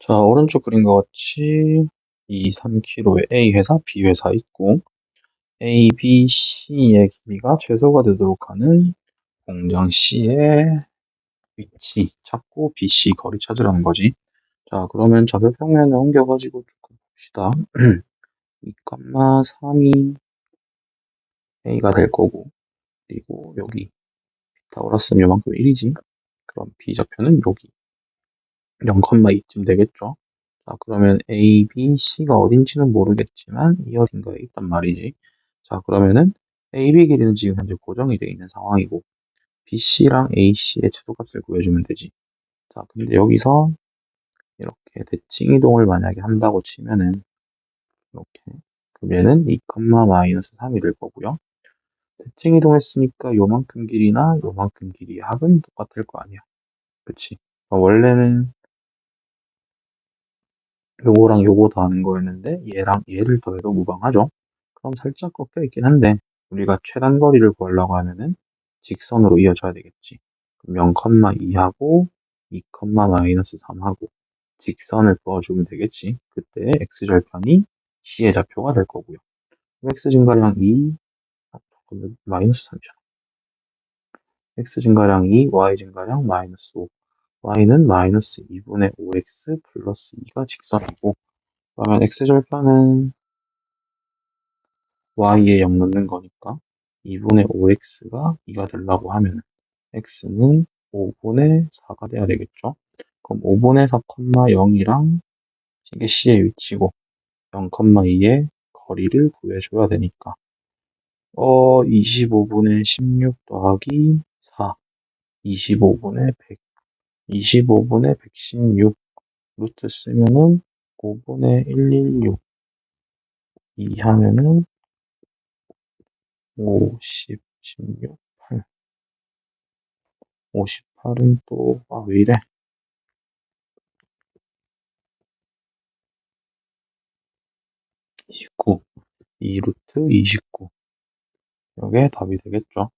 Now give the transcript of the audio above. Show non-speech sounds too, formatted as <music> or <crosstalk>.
자, 오른쪽 그림과 같이 이 3km에 A 회사, B 회사 있고 A, B, C의 길이가 최소가 되도록 하는 공장 C의 위치 찾고 B, C 거리 찾으라는 거지. 자, 그러면 좌표 평면에 옮겨가지고 조금 봅시다. <clears throat> 2,3이 A가 될 거고 그리고 여기 피타고라스는 요만큼 1이지. 그럼 B 좌표는 여기 0,2쯤 되겠죠. 자, 그러면 A, B, C가 어딘지는 모르겠지만 이 어딘가에 있단 말이지. 자, 그러면은 A, B 길이는 지금 현재 고정이 되어 있는 상황이고 B, C랑 A, C의 최소값을 구해주면 되지. 자, 근데 여기서 이렇게 대칭 이동을 만약에 한다고 치면은 이렇게 그러면은 2, 마이너스 3이 될 거고요. 대칭 이동했으니까 요만큼 길이나 요만큼 길이의 합은 똑같을 거 아니야. 그치? 원래는 요거랑 요거 더하는 거였는데 얘랑 얘를 더해도 무방하죠. 그럼 살짝 꺾여 있긴 한데 우리가 최단 거리를 구하려고 하면은 직선으로 이어져야 되겠지. 0,2하고 2, 마이너스 3하고 직선을 그어주면 되겠지. 그때 x절편이 c의 좌표가 될 거고요. x 증가량 2, 아, 마이너스 3이잖아. x 증가량 2, y 증가량 마이너스 5. Y는 마이너스 2분의 5x 플러스 2가 직선이고 그러면 x절편은 y에 0 넣는 거니까 2분의 5x가 2가 되려고 하면 x는 5분의 4가 돼야 되겠죠. 그럼 5분의 4, 0이랑 이게 c의 위치고 0,2의 거리를 구해줘야 되니까 어 25분의 16 더하기 4 25분의 100 25분의 116 루트 쓰면은 5분의 116 2 하면은 50, 16, 8 58은 또, 아, 왜 이래? 29, 2루트 29 이게 답이 되겠죠.